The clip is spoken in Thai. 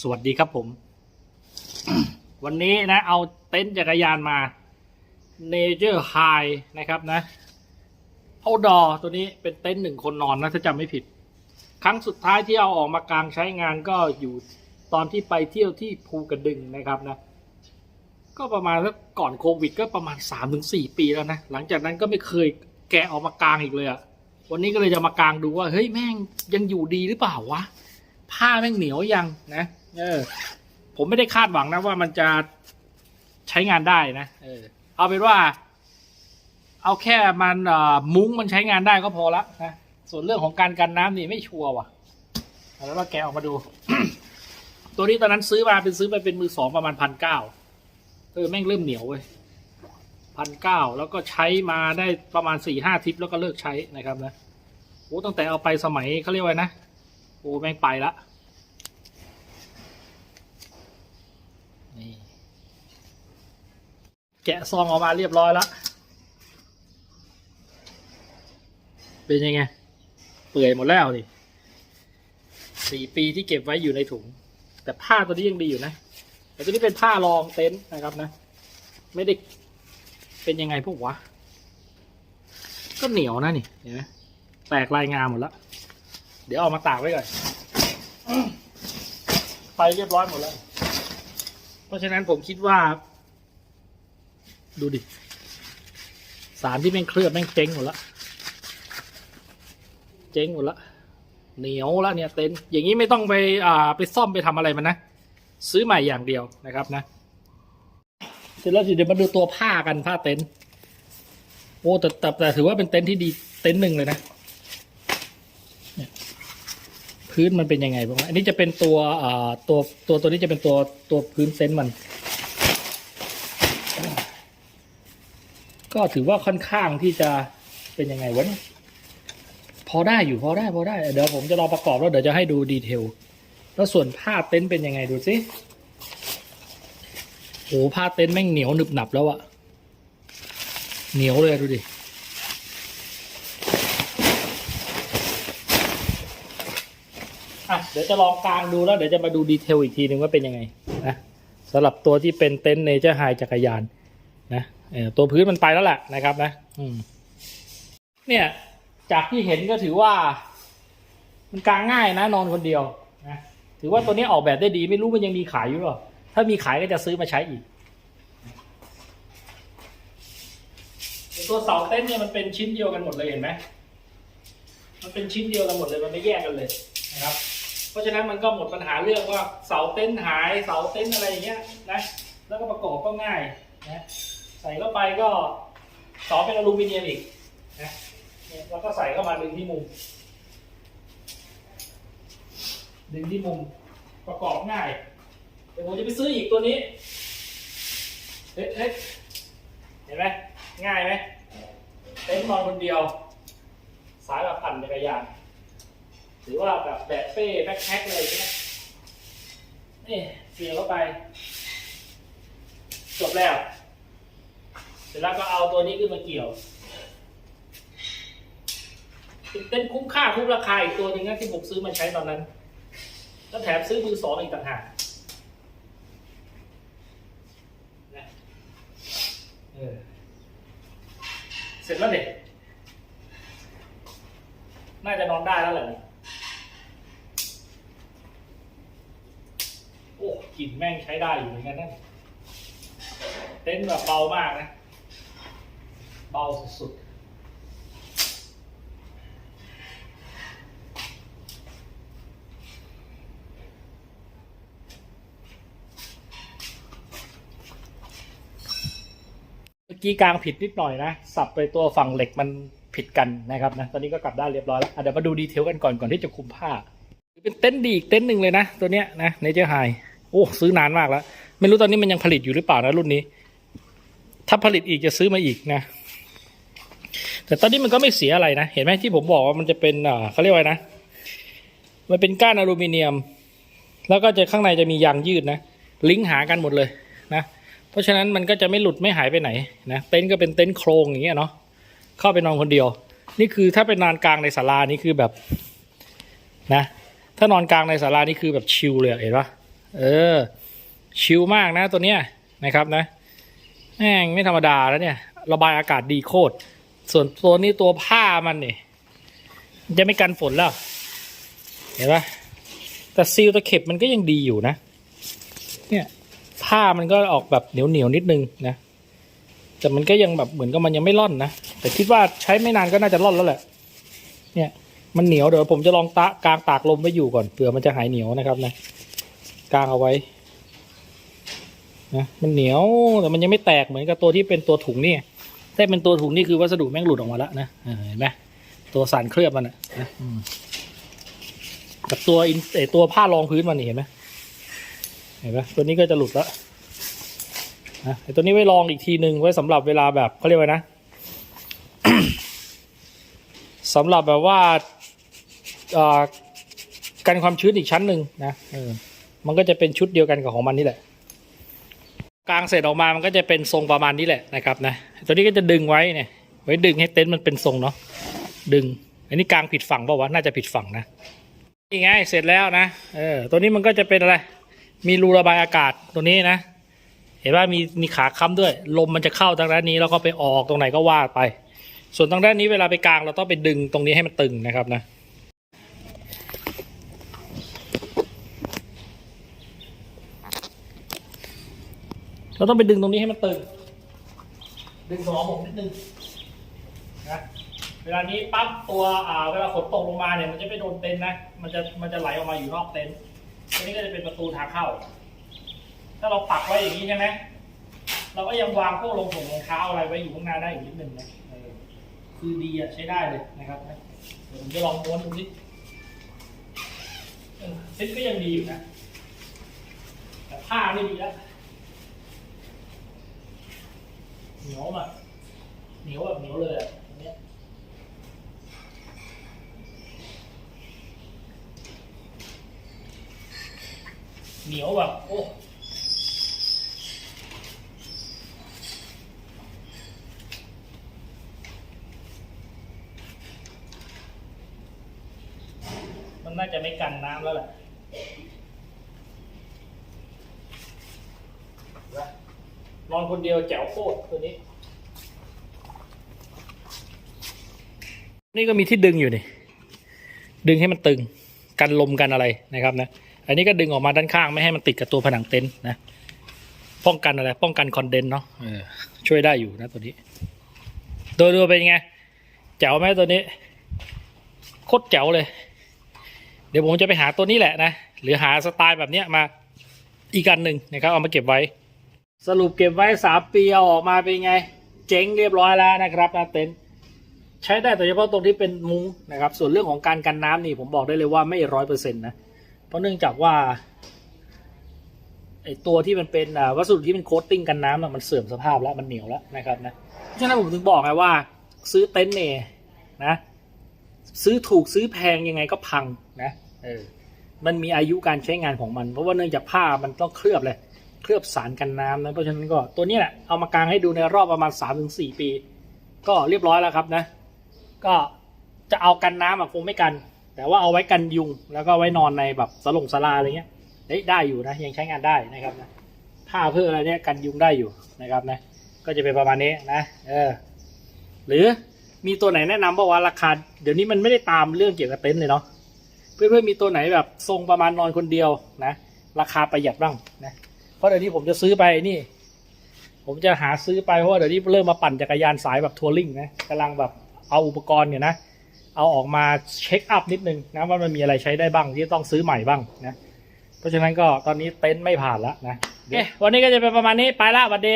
สวัสดีครับผม วันนี้นะ เอาเต็นท์จักรยานมา Nature High นะครับนะ Outdoor ตัวนี้เป็นเต็นท์หนึ่งคนนอนนะ ถ้าจำไม่ผิด ครั้งสุดท้ายที่เอาออกมากลางใช้งานก็อยู่ตอนที่ไปเที่ยวที่ภูกระดึงนะครับนะ ก็ประมาณกก่อนโควิด ก็ประมาณ3าถึงสปีแล้วนะ หลังจากนั้นก็ไม่เคยแกะออกมากลางอีกเลยอะวันนี้ก็เลยจะมากางดูว่า เฮ้ยแม่งยังอยู่ดีหรือเปล่าวะ ผ้าแม่งเหนียวยังนะเออ ผมไม่ได้คาดหวังนะว่ามันจะใช้งานได้นะเออ เอาเป็นว่า เอาแค่มันมุ้งมันใช้งานได้ก็พอละนะส่วนเรื่องของการกันน้ำนี่ไม่ชัวร์ว่ะแล้วเราแกะออกมาดู ตัวนี้ตอนนั้นซื้อมาเป็นซื้อไปเป็นมือสองประมาณพันเก้าเออแม่งเริ่มเหนียวเว้ยพันเก้าแล้วก็ใช้มาได้ประมาณสี่ห้าทิปแล้วก็เลิกใช้นะครับนะโอ้ตั้งแต่เอาไปสมัยเขาเรียกว่านะ โอ้แม่งไปละนี่แกะซองออกมาเรียบร้อยแล้ว เป็นยังไง เปื่อยหมดแล้วดิสี่ปีที่เก็บไว้อยู่ในถุง แต่ผ้าตัวนี้ยังดีอยู่นะ แต่ตัวนี้เป็นผ้ารองเต็นท์นะครับนะ ไม่ได้เป็นยังไงพวกวะ ก็เหนียวนะนี่เห็นไหมแตกลายงามหมดแล้ว เดี๋ยวเอามาตากไว้ก่อนไปเรียบร้อยหมดแล้ว เพราะฉะนั้นผมคิดว่า ดูดิ สารที่แม่งเคลือบแม่งเจ๊งหมดละเจ๊งหมดละเหนียวล้วเนี่ยเต็นอย่างนี้ไม่ต้องไปอ่าไปซ่อมไปทำอะไรมันนะ ซื้อใหม่อย่างเดียวนะครับนะ เสร็จแล้วเดี๋ยวมาดูตัวผ้ากันผ้าเต็นโอ้แต่แต่แต่ถือว่าเป็นเต็นที่ดีเต็นหนึ่งเลยนะ พื้นมันเป็นยังไงบ้างอันนี้จะเป็นตัวตัวตัวตัวนี้จะเป็นตัวตัวพื้นเซนต์มัน ก็ถือว่าค่อนข้างที่จะเป็นยังไงวะเนี่ยพอได้อยู่พอได้พอได้ เดี๋ยวผมจะลอประกอบแล้วเดี๋ยวจะให้ดูดีเทลแล้วส่วนผ้าเต็นท์เป็นยังไงดูสิโอ้ผ้าเต็นท์แม่งเหนียวหนึบหนับแล้วอะเหนียวเลยดูดิ อะ เดี๋ยวจะลองกลางดูแล้วเดี๋ยวจะมาดูดีเทลอีกทีหนึ่งว่าเป็นยังไงนะสำหรับตัวที่เป็นเต็นท์เนเจอร์ไฮจักรยานนะตัวพื้นมันไปแล้วแหละนะครับนะอืมเนี่ยจากที่เห็นก็ถือว่า มันกลางง่ายนะนอนคนเดียวนะถือว่าตัวนี้ออกแบบได้ดีไม่รู้มันยังมีขายอยู่หรอถ้ามีขายก็จะซื้อมาใช้อีก ตัวเสาเต็นท์เนี่ยมันเป็นชิ้นเดียวกันหมดเลยเห็นไหมมันเป็นชิ้นเดียวกันหมดเลยมันไม่แยกกันเลยนะครับ เพราะฉะนั้นมันก็หมดปัญหาเรื่องว่าเสาเต็นท์หายเสาเต็นท์อะไรอย่างเงี้ยนะแล้วก็ประกอบก็ง่ายนะใส่เข้าไปก็สาเป็นอลูมิเนียมอีกนะแล้วก็ใส่เข้ามาดึงที่มุม ดึงที่มุมประกอบง่ายเดี๋ยวผมจะไปซื้ออีกตัวนี้เฮ้ยเฮ้ยเห็นไหมง่ายไหมเต็นท์นอนคนเดียว สายแบบปั่นจักรยาน หรือว่าแบบแบกเป้แบ็คแพ็คอะไรอย่างเงี้ยนี่เสียบเข้าไป จบแล้ว เสร็จแล้วก็เอาตัวนี้ขึ้นมาเกี่ยวเป็นคุ้มค่าคุ้มราคาอีกตัวหนึ่งนะที่ผมซื้อมาใช้ตอนนั้น แล้วแถมซื้อมือสองอีกต่างหากนะเออเสร็จแล้วเด็กน่าจะนอนได้แล้วแหละนี่โอ้ก ลิ่นแม่งใช้ได้อยู่เหมือนกันนะเต้นท์แบบเบามากนะ เบาสุดๆเมื่อกี้กลางผิดนิดหน่อยนะ สับไปตัวฝั่งเหล็กมันผิดกันนะครับนะ ตอนนี้ก็กลับด้านเรียบร้อยแล้วเดี๋ยวมาดูดีเทลกันก่อนก่อนที่จะคุมผ้า เป็นเต็นท์ดีอีกเต็นท์หนึ่งเลยนะ ตัวเนี้ยนะเนเจอร์ไฮ โอ้ซื้อนานมากแล้ว ไม่รู้ตอนนี้มันยังผลิตอยู่หรือเปล่านะรุ่นนี้ ถ้าผลิตอีกจะซื้อมาอีกนะ แต่ตอนนี้มันก็ไม่เสียอะไรนะ เห็นไหมที่ผมบอกว่ามันจะเป็นเขาเรียกว่าไงนะ มันเป็นก้านอลูมิเนียม แล้วก็จะข้างในจะมียางยืดนะ ลิงก์หากันหมดเลยนะ เพราะฉะนั้นมันก็จะไม่หลุดไม่หายไปไหนนะ เต็นท์ก็เป็นเต็นท์โครงอย่างเงี้ยเนาะ เข้าไปนอนคนเดียว นี่คือถ้าเป็นนอนกลางในศาลานี่คือแบบนะ ถ้านอนกลางในศาลานี่คือแบบชิลเลยเห็นปะ เออ ชิลมากนะตัวเนี้ยนะครับนะแม่งไม่ธรรมดาแล้วเนี่ย ระบายอากาศดีโคตร ส่วนตัวนี้ตัวผ้ามันนี่จะไม่กันฝนแล้ว เห็นปะแต่ซีลตะเข็บมันก็ยังดีอยู่นะ เนี่ยผ้ามันก็ออกแบบเหนียวเหนียวนิดนึงนะ แต่มันก็ยังแบบเหมือนกับมันยังไม่ร่อนนะ แต่คิดว่าใช้ไม่นานก็น่าจะร่อนแล้วแหละ เนี่ย มันเหนียวเดี๋ยวผมจะลองตะกลางตากลมไว้อยู่ก่อนเผื่อมันจะหายเหนียวนะครับนะ กลางเอาไว้นะมันเหนียวแต่มันยังไม่แตกเหมือนกับตัวที่เป็นตัวถุงนี่ถ้าเป็นตัวถุงนี่คือวัสดุแม่งหลุดออกมาแล้วนะเห็นไหมตัวสารเคลือบมันนะนะกับตัวอินเอ่อตัวผ้ารองพื้นมันนี่เห็นไหมเห็นไหมตัวนี้ก็จะหลุดแล้วนะไอตัวนี้ไว้รองอีกทีหนึ่งไว้สำหรับเวลาแบบเขาเรียกว่านะสำหรับแบบว่าอ่อกันความชื้นอีกชั้นหนึ่งนะเออ มันก็จะเป็นชุดเดียวกันกับของมันนี่แหละ กลางเสร็จออกมามันก็จะเป็นทรงประมาณนี้แหละนะครับนะตัวนี้ก็จะดึงไว้เนี่ยไว้ดึงให้เต็นท์มันเป็นทรงเนาะดึง อันนี้กลางผิดฝั่งเปล่าวะน่าจะผิดฝั่งนะนี่ไงเสร็จแล้วนะเออตัวนี้มันก็จะเป็นอะไร มีรูระบายอากาศตัวนี้นะ เห็นว่ามีมีขาค้ำด้วย ลมมันจะเข้าทางด้านนี้แล้วก็ไปออกตรงไหนก็ว่าไป ส่วนทางด้านนี้เวลาไปกลางเราต้องไปดึงตรงนี้ให้มันตึงนะครับนะ เราต้องไปดึงตรงนี้ให้มันตึง ดึงสมองผมนิดนึงนะเวลานี้ปั๊บตัวอ่าเวลาฝนตกลงมาเนี่ยมันจะไม่โดนเต็นท์นะ มันจะมันจะไหลออกมาอยู่นอกเต็นท์อันนี้ก็จะเป็นประตูทางเข้า ถ้าเราปักไว้อย่างนี้ใช่ไหมเราก็ยังวางพวกลงผงรองเท้าอะไรไว้อยู่ข้างหน้าได้อีกนิดนึงนะคือดีอะใช้ได้เลยนะครับนะเดี๋ยวผมจะลองม้วนดูสิเออเซ็ตก็ยังดีอยู่นะแต่ผ้าไม่ดีแล้ว เหนียวแบบเหนียวแบบเหนียวเลยอะเนี้ยเหนียวแบบโอ้มันน่าจะไม่กันน้ำแล้วแหละ อนคนเดียวแจ๋วโคตรตัวนี้ นี่ก็มีที่ดึงอยู่นี่ ดึงให้มันตึง กันลมกันอะไรนะครับนะ อันนี้ก็ดึงออกมาด้านข้างไม่ให้มันติดกับตัวผนังเต็นท์นะ ป้องกันอะไร ป้องกันคอนเดนเนาะช่วยได้อยู่นะตัวนี้ โดยรวมเป็นยังไง แจ๋วไหมตัวนี้ โคตรแจ๋วเลย เดี๋ยวผมจะไปหาตัวนี้แหละนะ หรือหาสไตล์แบบเนี้ยมาอีกอันหนึ่งนะครับเอามาเก็บไว้ สรุปเก็บไว้สามปีเอาออกมาเป็นไง เจ๊งเรียบร้อยแล้วนะครับนะเต็นท์ใช้ได้แต่เฉพาะตรงที่เป็นมุ้งนะครับ ส่วนเรื่องของการกันน้ำนี่ผมบอกได้เลยว่าไม่ร้อยเปอร์เซ็นต์นะเพราะเนื่องจากว่าไอตัวที่มันเป็นวัสดุที่เป็นโคตติ้งกันน้ำมันเสื่อมสภาพแล้วมันเหนียวแล้วนะครับนะเพราะฉะนั้นผมถึงบอกไงว่า ซื้อเต็นท์เนี่ยนะซื้อถูกซื้อแพงยังไงก็พังนะเออมันมีอายุการใช้งานของมัน เพราะว่าเนื่องจากผ้ามันต้องเคลือบเลย เคลือบสารกันน้ำนะเพราะฉะนั้นก็ตัวนี้แหละเอามากางให้ดูในรอบประมาณ3าถึงสปี ก็เรียบร้อยแล้วครับนะ ก็จะเอากันน้ำอะคงไม่กัน แต่ว่าเอาไว้กันยุง แล้วก็ไว้นอนในแบบสลงสลาอะไรเงี้ยได้อยู่นะยังใช้งานได้นะครับนะผ้าเพื่ออะไรเนี่ยกันยุงได้อยู่นะครับนะก็จะเป็นประมาณนี้นะเออหรือมีตัวไหนแนะนำบอกว่าราคาเดี๋ยวนี้มันไม่ได้ตามเรื่องเกี่ยวกับเต็นท์เลยเนาะเพื่อนๆมีตัวไหนแบบทรงประมาณนอนคนเดียวนะ ราคาประหยัดบ้างนะ ราะเดี๋ยวนี้ผมจะซื้อไปนี่ ผมจะหาซื้อไปเพราะว่าเดี๋ยวนี้เริ่มมาปั่นจักรยานสายแบบทัวริงนะกำลังแบบเอาอุปกรณ์เนี่ยนะเอาออกมาเช็คอัพนิดนึงนะว่ามันมีอะไรใช้ได้บ้างที่ต้องซื้อใหม่บ้างนะเพราะฉะนั้นก็ตอนนี้เต็นท์ไม่ผ่านแล้วนะโอเควันนี้ก็จะเป็นประมาณนี้ไปละสวัสดี